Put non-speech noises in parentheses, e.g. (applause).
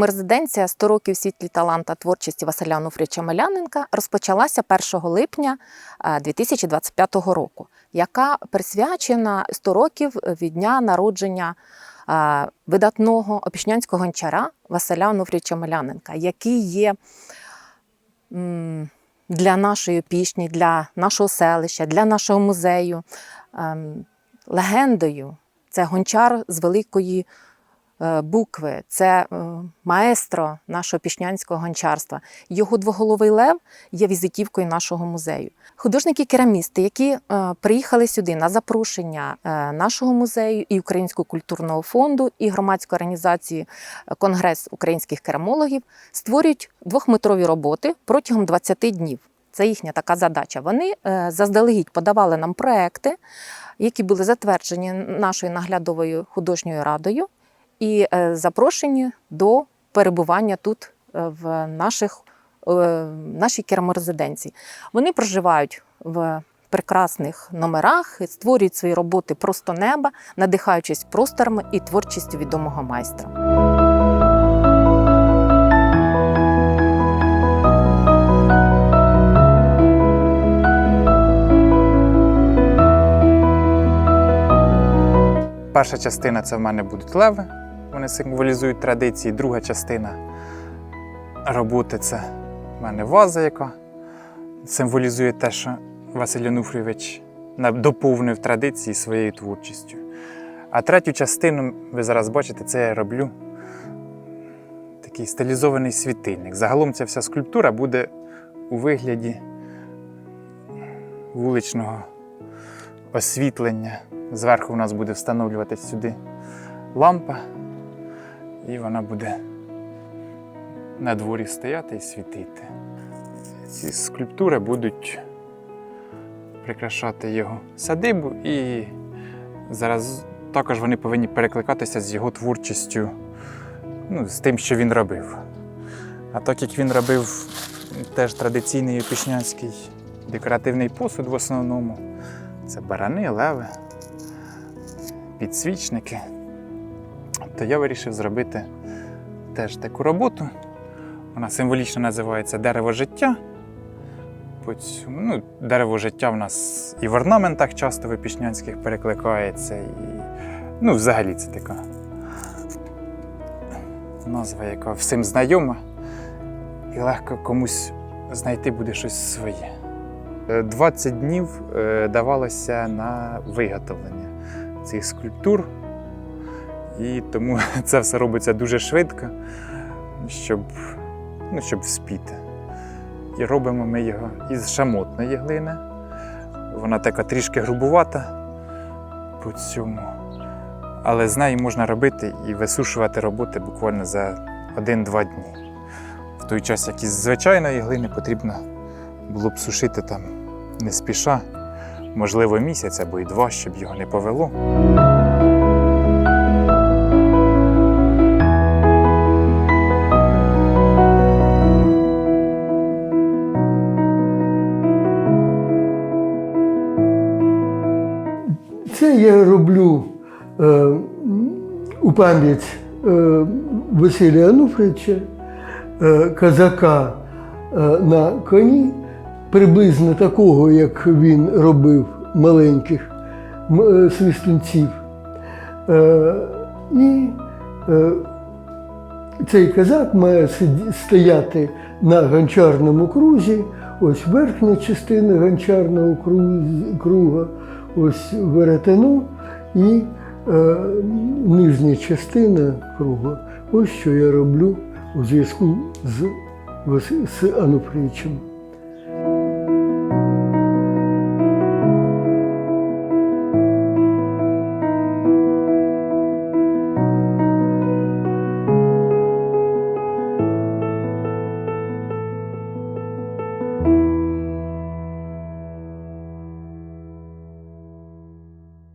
Кремерезиденція 100 років світлі таланта творчості Василя Онуфрійовича Маляненка розпочалася 1 липня е, 2025 року, яка присвячена 100 років від дня народження е, видатного опішнянського гончара Василя Онуфрійовича Маляненка, який є для нашої пішні, для нашого селища, для нашого музею ем, легендою. Це гончар з великої е, букви, це е, маестро нашого пішнянського гончарства. Його двоголовий лев є візитівкою нашого музею. Художники-керамісти, які е, приїхали сюди на запрошення е, нашого музею і Українського культурного фонду, і громадської організації е, Конгрес українських керамологів, створюють двохметрові роботи протягом 20 днів. Це їхня така задача. Вони е, заздалегідь подавали нам проекти, які були затверджені нашою наглядовою художньою радою і е, запрошені до перебування тут е, в наших, е, нашій кераморезиденції. Вони проживають в прекрасних номерах, створюють свої роботи просто неба, надихаючись просторами і творчістю відомого майстра. Перша частина це в мене будуть леви, вони символізують традиції. Друга частина роботи це в мене ваза, яка символізує те, що Василь Онуфрійович доповнив традиції своєю творчістю. А третю частину, ви зараз бачите, це я роблю такий стилізований світильник. Загалом ця вся скульптура буде у вигляді вуличного освітлення. Зверху у нас буде встановлюватись сюди лампа, і вона буде на дворі стояти і світити. Ці скульптури будуть прикрашати його садибу, і зараз також вони повинні перекликатися з його творчістю, ну, з тим, що він робив. А так як він робив теж традиційний опішнянський декоративний посуд в основному, це барани, леви підсвічники, то я вирішив зробити теж таку роботу. Вона символічно називається дерево життя. Ну, дерево життя в нас і в орнаментах часто в епішнянських перекликається. І, ну, взагалі це така назва, яка всім знайома, і легко комусь знайти буде щось своє. Е, 20 днів е, давалося на виготовлення цих скульптур. І тому (laughs) це все робиться дуже швидко, щоб, ну, щоб вспіти. І робимо ми його із шамотної глини. Вона така трішки грубувата по цьому. Але з неї можна робити і висушувати роботи буквально за 1-2 дні. В той час, як із звичайної глини потрібно було б сушити там не спіша, можливо, місяць або й два, щоб його не повело. Це я роблю е, у пам'ять е, Василя Ануфрича, е, казака е, на коні, приблизно такого, як він робив маленьких е, свистунців. Е, і е, цей казак має стояти на гончарному крузі, ось верхня частина гончарного круга, ось веретено і е, нижня частина круга. Ось що я роблю у зв'язку з, з Ануфрійчем.